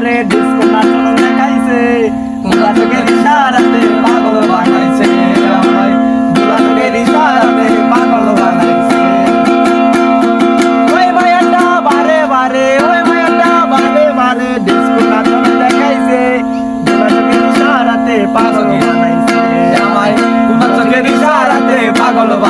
আমারে ডিস্কো নাচন দেখাইছে। তোমরা তোকে ইশারাতে পাগল বানাইছে। আমায় তোমরা তোকে ইশারাতে পাগল বানাইছে। ওই মায়াটা বারে বারে, ওই মায়াটা বারে বারে ডিস্কো নাচন দেখাইছে। তোমরা তোকে ইশারাতে পাগল বানাইছে। আমায় তোমরা তোকে ইশারাতে পাগল বানাইছে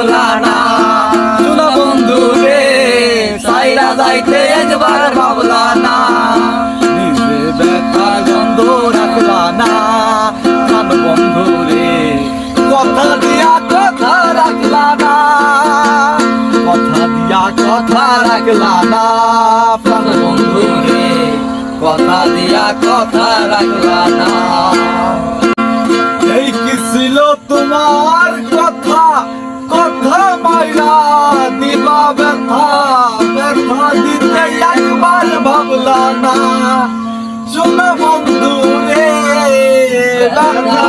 একবার ভাবলা না শোনা বন্ধু রে সাইলা যাইতে একবার ভাবলা না নিজে ব্যথা গন্ধ রাখলা না প্রাণ বন্ধু রে কথা দিয়া কথা রাখলা না কথা দিয়া কথা রাখলা প্রাণ বন্ধু রে কথা দিয়া কথা রাখলা মাইরা দিবা ব্যথা ব্যথা দিতে একবার ভাবলা না। শুনে বন্ধু রে ব্যথা